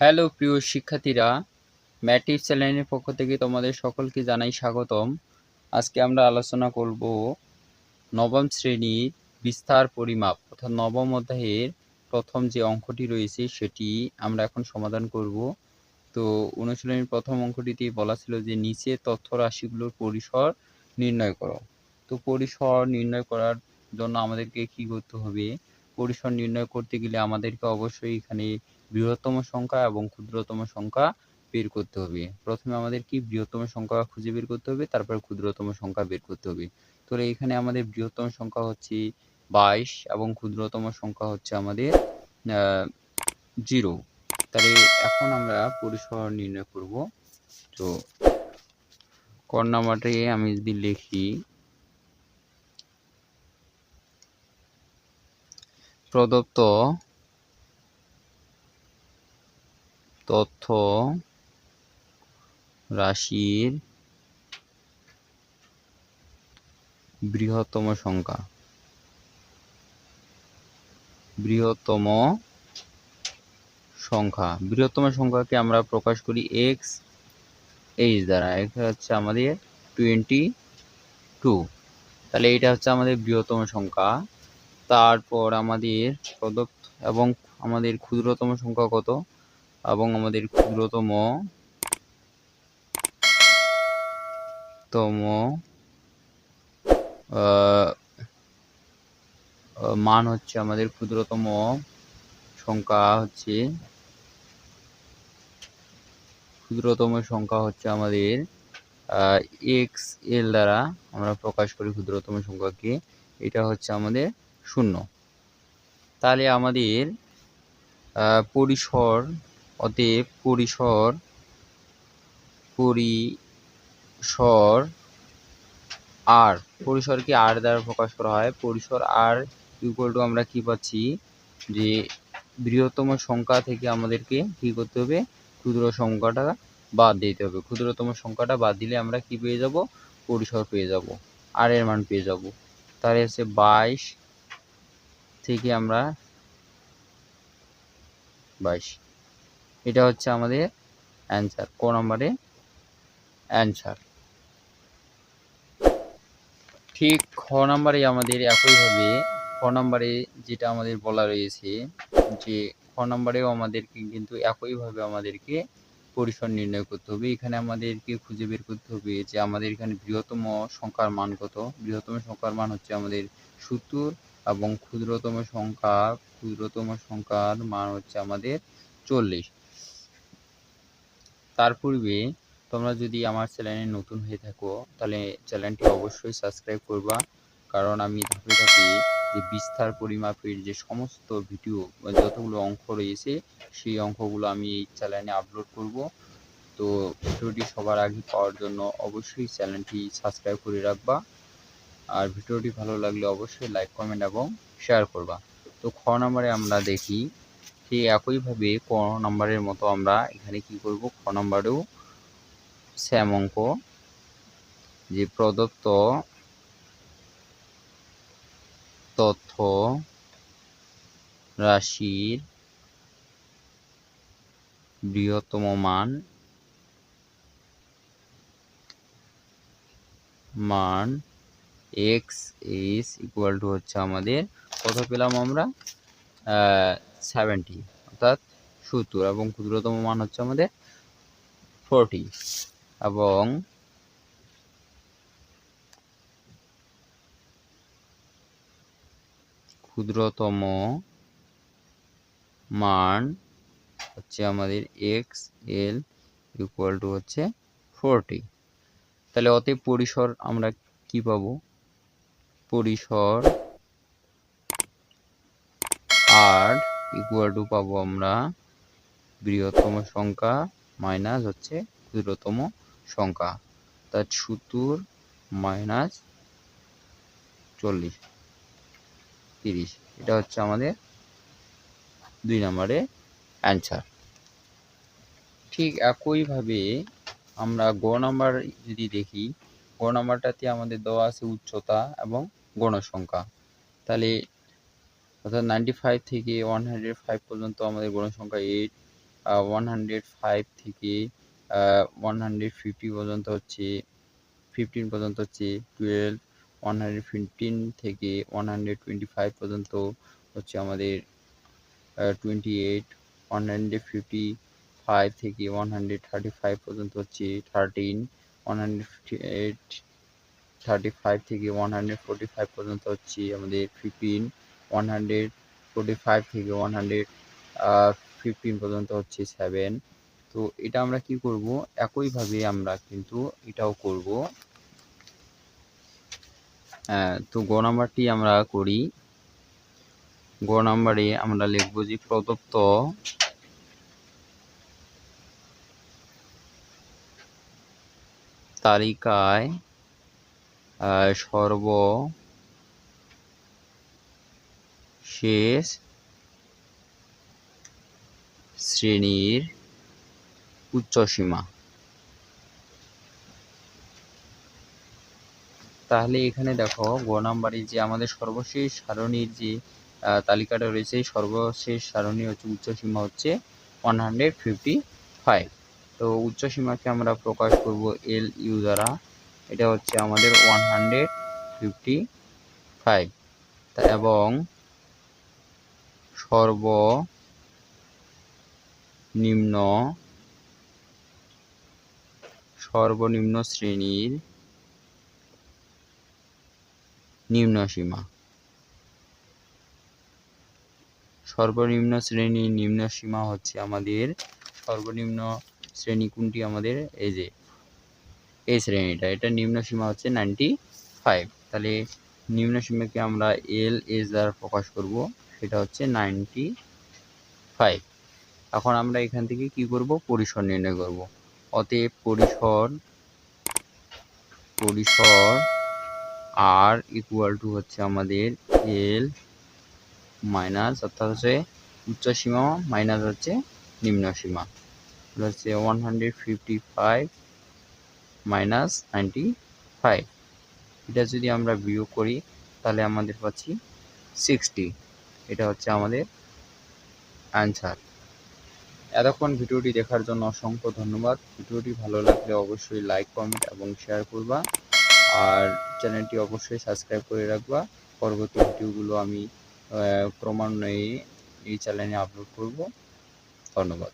Hello প্রিয় শিক্ষার্থীরা ম্যাটিভ চ্যানেলের পক্ষ থেকে তোমাদের সকলকে জানাই স্বাগতম। আজকে আমরা আলোচনা করব নবম শ্রেণির বিস্তার পরিমাপ, অর্থাৎ নবম অধ্যায়ের প্রথম যে অঙ্কটি রয়েছে সেটি আমরা এখন সমাধান করব। তো অনুশীলনীর প্রথম অঙ্কটিতে বলা ছিল যে নিচে তথ্য রাশিগুলোর পরিসর নির্ণয় করো। তো পরিসর নির্ণয় করার জন্য আমাদেরকে কি করতে হবে? পরিসর নির্ণয় করতে গেলে আমাদেরকে অবশ্যই এখানে বৃহত্তম সংখ্যা এবং ক্ষুদ্রতম সংখ্যা বের করতে হবে। প্রথমে আমাদের কি বৃহত্তম সংখ্যা খুঁজে বের করতে হবে, তারপর ক্ষুদ্রতম সংখ্যা বের করতে হবে। তো এখানে আমাদের বৃহত্তম সংখ্যা হচ্ছে বাইশ এবং ক্ষুদ্রতম সংখ্যা হচ্ছে আমাদের জিরো। তাহলে এখন আমরা পরিসর নির্ণয় করব। তো কর নাম্বারটি আমি যদি লিখি প্রদত্ত তথ্য রাশির বৃহত্তম সংখ্যা। বৃহত্তম সংখ্যা। বৃহত্তম সংখ্যাকে আমরা প্রকাশ করি এক্স এইচ দ্বারা। এটা হচ্ছে আমাদের টোয়েন্টি টু তাহলে এটা হচ্ছে আমাদের বৃহত্তম সংখ্যা। তারপর আমাদের প্রদত্ত এবং আমাদের ক্ষুদ্রতম সংখ্যা কত? এবং আমাদের ক্ষুদ্রতম তম মান হচ্ছে আমাদের ক্ষুদ্রতম সংখ্যা হচ্ছে, ক্ষুদ্রতম সংখ্যা হচ্ছে আমাদের এক্স এল দ্বারা আমরা প্রকাশ করি ক্ষুদ্রতম সংখ্যাকে। এটা হচ্ছে আমাদের শূন্য। তাহলে আমাদের পরিসর, অতএব পরিসর পরিসর আর পরিসরকে আর দ্বারা প্রকাশ করা হয়। পরিসর আর ইকুয়াল টু আমরা কি পাচ্ছি? যে বৃহত্তম সংখ্যা থেকে আমাদেরকে কি করতে হবে? ক্ষুদ্র সংখ্যাটা বাদ দিতে হবে। ক্ষুদ্রতম সংখ্যাটা বাদ দিলে আমরা কি পেয়ে যাব? পরিসর পেয়ে যাব। আর এর মান পেয়ে যাব। তাহলে হচ্ছে বাইশ থেকে আমরা বাইশ। এটা হচ্ছে আমাদের অ্যান্সার ক নম্বরে? অ্যান্সার ঠিক খ নম্বরে আমাদের একইভাবে খ নম্বরে যেটা আমাদের বলা রয়েছে যে খ নম্বরেও আমাদেরকে কিন্তু একইভাবে আমাদেরকে পরিসর নির্ণয় করতে হবে। এখানে আমাদেরকে খুঁজে বের করতে হবে যে আমাদের এখানে বৃহত্তম সংখ্যার মান কত। বৃহত্তম সংখ্যার মান হচ্ছে আমাদের সত্তর। এবং ক্ষুদ্রতম সংখ্যা, ক্ষুদ্রতম সংখ্যার মান হচ্ছে আমাদের চল্লিশ। তার পূর্বে তোমরা যদি আমার চ্যানেলে নতুন হয়ে থাকো, তাহলে চ্যানেলটি অবশ্যই সাবস্ক্রাইব করবা। কারণ আমি ধাপে ধাপে যে বিস্তার পরিমাপের যে সমস্ত ভিডিও যতগুলো অঙ্ক রয়েছে, সেই অঙ্কগুলো আমি এই চ্যানেলে আপলোড করব। তো ভিডিওটি সবার আগে পাওয়ার জন্য অবশ্যই চ্যানেলটি সাবস্ক্রাইব করে রাখবা। আর ভিডিওটি ভালো লাগলে অবশ্যই লাইক কমেন্ট এবং শেয়ার করবা। তো খ নম্বরে আমরা দেখি ঠিক একইভাবে ক নম্বরের মতো আমরা এখানে কি করব? খ নম্বরেও শ্যাম অঙ্ক যে প্রদত্ত তথ্য রাশির বৃহত্তম মান মান এক্স ইস ইকুয়াল টু হচ্ছে আমাদের কত পেলাম আমরা সেভেন্টি অর্থাৎ সত্তর, এবং ক্ষুদ্রতম মান হচ্ছে আমাদের ফোরটি এবং ক্ষুদ্রতম মান হচ্ছে আমাদের এক্স এল ইকুয়াল টু হচ্ছে ফোরটি তাহলে অতএব পরিসর আমরা কি পাবো? পরিসর আর ইকুয়াল টু পাবো আমরা বৃহত্তম সংখ্যা মাইনাস হচ্ছে ক্ষুদ্রতম সংখ্যা। তার সত্তর মাইনাস চল্লিশ, তিরিশ। এটা হচ্ছে আমাদের দুই নম্বরে অ্যান্সার ঠিক একইভাবে আমরা গ নাম্বার যদি দেখি গ নাম্বারটাতে আমাদের দেওয়া আছে উচ্চতা এবং গণসংখ্যা। তাহলে অর্থাৎ নাইনটি ফাইভ থেকে ওয়ান হান্ড্রেড ফাইভ পর্যন্ত আমাদের গণসংখ্যা এইট ওয়ান হান্ড্রেড ফাইভ থেকে ওয়ান হান্ড্রেড ফিফটি পর্যন্ত হচ্ছে ফিফটিন পর্যন্ত হচ্ছে টুয়েলভ ওয়ান হান্ড্রেড ফিফটিন থেকে ওয়ান হান্ড্রেড টোয়েন্টি ফাইভ পর্যন্ত হচ্ছে আমাদের twenty eight one hundred fifty five থেকে ওয়ান হান্ড্রেড থার্টি ফাইভ পর্যন্ত হচ্ছে thirteen one hundred fifty eight thirty five থেকে ওয়ান হান্ড্রেড ফোর্টি ফাইভ পর্যন্ত হচ্ছে আমাদের fifteen one hundred forty five থেকে ওয়ান হান্ড্রেড ফিফটিন পর্যন্ত হচ্ছে সেভেন তো এটা আমরা কি করব? একইভাবে আমরা কিন্তু এটাও করব। হ্যাঁ, তো গ নাম্বারটি আমরা করি। গ নাম্বারে আমরা লিখব যে প্রদত্ত তালিকায় সর্ব শেষ শ্রেণির উচ্চসীমা। তাহলে এখানে দেখো, গ নাম্বারে যে আমাদের সর্বশেষ সারণীর যে তালিকাটা রয়েছে সর্বশেষ সারণী হচ্ছে উচ্চসীমা হচ্ছে ওয়ান হান্ড্রেড ফিফটি ফাইভ তো উচ্চসীমাকে আমরা প্রকাশ করব এল ইউ দ্বারা। এটা হচ্ছে আমাদের ওয়ান হান্ড্রেড ফিফটি ফাইভ এবং সর্বনিম্ন সর্বনিম্ন শ্রেণির নিম্ন সীমা। সর্বনিম্ন শ্রেণির নিম্ন সীমা হচ্ছে আমাদের সর্বনিম্ন শ্রেণি কোনটি আমাদের এই যে এই শ্রেণীটা, এটা নিম্ন সীমা হচ্ছে নাইনটি ফাইভ তাহলে নিম্ন সীমাকে আমরা এল এস দ্বারা প্রকাশ করব, সেটা হচ্ছে নাইনটি ফাইভ এখন আমরা এখান থেকে কি করব? পরিসর নির্ণয় করব। অতএব পরিসর পরিসর আর ইকুয়াল টু হচ্ছে আমাদের এল মাইনাস অর্থাৎ হচ্ছে উচ্চ সীমা মাইনাস হচ্ছে নিম্ন সীমা। Hundred fifty five minus ninety five এটা যদি আমরা বিয়োগ করি, তাহলে আমাদের পাচ্ছি সিক্সটি এটা হচ্ছে আমাদের অ্যান্সার এতক্ষণ ভিডিওটি দেখার জন্য অসংখ্য ধন্যবাদ। ভিডিওটি ভালো লাগলে অবশ্যই লাইক কমেন্ট এবং শেয়ার করবা। আর চ্যানেলটি অবশ্যই সাবস্ক্রাইব করে রাখবা। পরবর্তী ভিডিওগুলো আমি ক্রমান্বয়ে এই চ্যানেলে আপলোড করব। ধন্যবাদ।